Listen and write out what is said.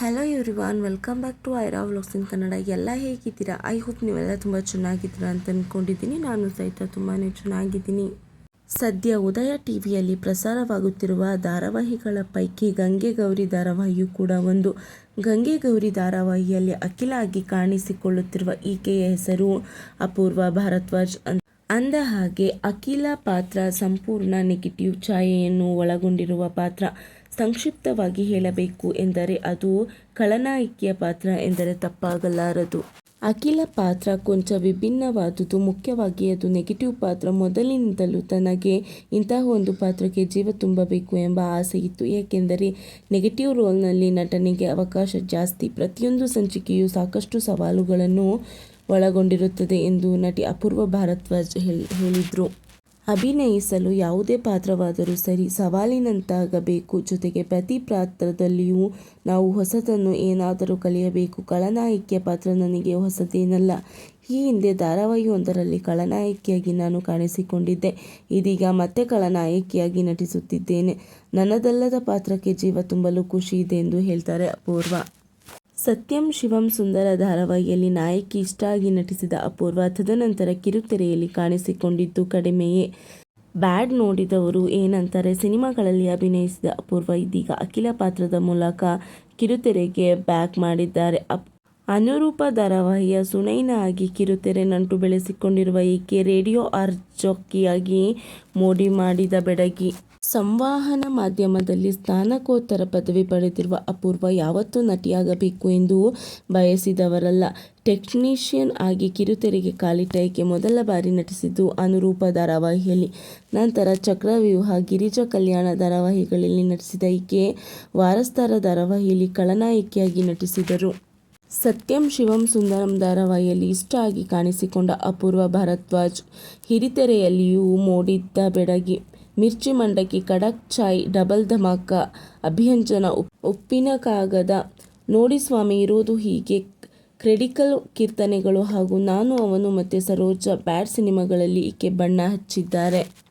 Hello everyone welcome back to Aira vlogs in Kannada ಎಲ್ಲ ಹೇಗಿದ್ದೀರಾ? I hope ನೀವೆಲ್ಲ ತುಂಬ ಚೆನ್ನಾಗಿದ್ದೀರಾ ಅಂತ ಅಂದ್ಕೊಂಡಿದ್ದೀನಿ ನಾನು ಸಹಿತ ತುಂಬಾ ಚೆನ್ನಾಗಿದ್ದೀನಿ. ಸದ್ಯ ಉದಯ ಟಿವಿಯಲ್ಲಿ ಪ್ರಸಾರವಾಗುತ್ತಿರುವ ಧಾರಾವಾಹಿಗಳ ಪೈಕಿ ಗಂಗೆ ಗೌರಿ ಧಾರಾವಾಹಿಯು ಕೂಡ ಒಂದು. ಗಂಗೆ ಗೌರಿ ಧಾರಾವಾಹಿಯಲ್ಲಿ ಅಖಿಲ ಆಗಿ ಕಾಣಿಸಿಕೊಳ್ಳುತ್ತಿರುವ ಈಕೆಯ ಹೆಸರು ಅಪೂರ್ವ ಭಾರದ್ವಾಜ್ ಅಂತ. ಅಂದ ಹಾಗೆ ಅಖಿಲ ಪಾತ್ರ ಸಂಪೂರ್ಣ ನೆಗೆಟಿವ್ ಛಾಯೆಯನ್ನು ಒಳಗೊಂಡಿರುವ ಪಾತ್ರ ಸಂಕ್ಷಿಪ್ತವಾಗಿ ಹೇಳಬೇಕು ಎಂದರೆ ಅದು ಖಳನಾಯಕಿಯ ಪಾತ್ರ ಎಂದರೆ ತಪ್ಪಾಗಲಾರದು. ಅಖಿಲ ಪಾತ್ರ ಕೊಂಚ ವಿಭಿನ್ನವಾದುದು, ಮುಖ್ಯವಾಗಿ ಅದು ನೆಗೆಟಿವ್ ಪಾತ್ರ ಮೊದಲಿನಿಂದಲೂ ತನಗೆ ಇಂತಹ ಒಂದು ಪಾತ್ರಕ್ಕೆ ಜೀವ ತುಂಬಬೇಕು ಎಂಬ ಆಸೆ ಇತ್ತು. ಏಕೆಂದರೆ ನೆಗೆಟಿವ್ ರೋಲ್ನಲ್ಲಿ ನಟನೆಗೆ ಅವಕಾಶ ಜಾಸ್ತಿ. ಪ್ರತಿಯೊಂದು ಸಂಚಿಕೆಯು ಸಾಕಷ್ಟು ಸವಾಲುಗಳನ್ನು ಒಳಗೊಂಡಿರುತ್ತದೆ ಎಂದು ನಟಿ ಅಪೂರ್ವ ಭಾರದ್ವಾಜ್ ಹೇಳಿದರು. ಅಭಿನಯಿಸಲು ಯಾವುದೇ ಪಾತ್ರವಾದರೂ ಸರಿ ಸವಾಲಿನಂತಾಗಬೇಕು. ಜೊತೆಗೆ ಪ್ರತಿ ಪಾತ್ರದಲ್ಲಿಯೂ ನಾವು ಹೊಸದನ್ನು ಏನಾದರೂ ಕಲಿಯಬೇಕು. ಖಳನಾಯಕಿಯ ಪಾತ್ರ ನನಗೆ ಹೊಸತೇನಲ್ಲ ಈ ಹಿಂದೆ ಧಾರಾವಾಹಿಯೊಂದರಲ್ಲಿ ಖಳನಾಯಕಿಯಾಗಿ ನಾನು ಕಾಣಿಸಿಕೊಂಡಿದ್ದೆ. ಇದೀಗ ಮತ್ತೆ ಖಳನಾಯಕಿಯಾಗಿ ನಟಿಸುತ್ತಿದ್ದೇನೆ. ನನ್ನದಲ್ಲದ ಪಾತ್ರಕ್ಕೆ ಜೀವ ತುಂಬಲು ಖುಷಿ ಇದೆ ಎಂದು ಹೇಳ್ತಾರೆ ಅಪೂರ್ವ. ಸತ್ಯಂ ಶಿವಂ ಸುಂದರ ಧಾರಾವಾಹಿಯಲ್ಲಿ ನಾಯಕಿ ಇಷ್ಟ ಆಗಿ ನಟಿಸಿದ ಅಪೂರ್ವ ತದನಂತರ ಕಿರುತೆರೆಯಲ್ಲಿ ಕಾಣಿಸಿಕೊಂಡಿದ್ದು ಕಡಿಮೆಯೇ. ಬ್ಯಾಡ್ ನೋಡಿದವರು ಏನಂತಾರೆ? ಸಿನಿಮಾಗಳಲ್ಲಿ ಅಭಿನಯಿಸಿದ ಅಪೂರ್ವ ಇದೀಗ ಅಖಿಲ ಪಾತ್ರದ ಮೂಲಕ ಕಿರುತೆರೆಗೆ ಬ್ಯಾಕ್ ಮಾಡಿದ್ದಾರೆ. ಅಪ್ ಅನುರೂಪ ಧಾರಾವಾಹಿಯ ಸುನೈನಾಗಿ ಕಿರುತೆರೆ ನಂಟು ಬೆಳೆಸಿಕೊಂಡಿರುವ ಈಕೆ ರೇಡಿಯೋ ಜೋಕಿಯಾಗಿ ಮೋಡಿ ಮಾಡಿದ ಬೆಡಗಿ. ಸಂವಹನ ಮಾಧ್ಯಮದಲ್ಲಿ ಸ್ನಾತಕೋತ್ತರ ಪದವಿ ಪಡೆದಿರುವ ಅಪೂರ್ವ ಯಾವತ್ತೂ ನಟಿಯಾಗಬೇಕು ಎಂದು ಬಯಸಿದವರಲ್ಲ. ಟೆಕ್ನಿಷಿಯನ್ ಆಗಿ ಕಿರುತೆರೆಗೆ ಕಾಲಿಟ್ಟ ಈಕೆ ಮೊದಲ ಬಾರಿ ನಟಿಸಿದ್ದು ಅನುರೂಪ ಧಾರಾವಾಹಿಯಲ್ಲಿ. ನಂತರ ಚಕ್ರವ್ಯೂಹ, ಗಿರಿಜಾ ಕಲ್ಯಾಣ ಧಾರಾವಾಹಿಗಳಲ್ಲಿ ನಟಿಸಿದ ಈಕೆ ವಾರಸ್ತಾರ ಧಾರಾವಾಹಿಯಲ್ಲಿ ಖಳನಾಯಕಿಯಾಗಿ ನಟಿಸಿದರು. ಸತ್ಯಂ ಶಿವಂ ಸುಂದರಂ ಧಾರಾವಾಹಿಯಲ್ಲಿ ಇಷ್ಟ ಆಗಿ ಕಾಣಿಸಿಕೊಂಡ ಅಪೂರ್ವ ಭಾರದ್ವಾಜ್ ಹಿರಿತೆರೆಯಲ್ಲಿಯೂ ಮೂಡಿದ್ದ ಬೆಡಗಿ. ಮಿರ್ಚಿ ಮಂಡಕ್ಕಿ, ಕಡಕ್ ಚಾಯ್, ಡಬಲ್ ಧಮಾಕ, ಅಭಿಯಂಜನ ಉಪ್ಪಿನ ಕಾಗದ. ನೋಡಿ ಸ್ವಾಮಿ, ಇರೋದು ಹೀಗೆ. ಕ್ರೆಡಿಕಲ್ ಕೀರ್ತನೆಗಳು ಹಾಗೂ ನಾನು, ಅವನು ಮತ್ತೆ ಸರೋಜ ಬ್ಯಾಡ್ ಸಿನಿಮಾಗಳಲ್ಲಿ ಈಕೆ ಬಣ್ಣ ಹಚ್ಚಿದ್ದಾರೆ.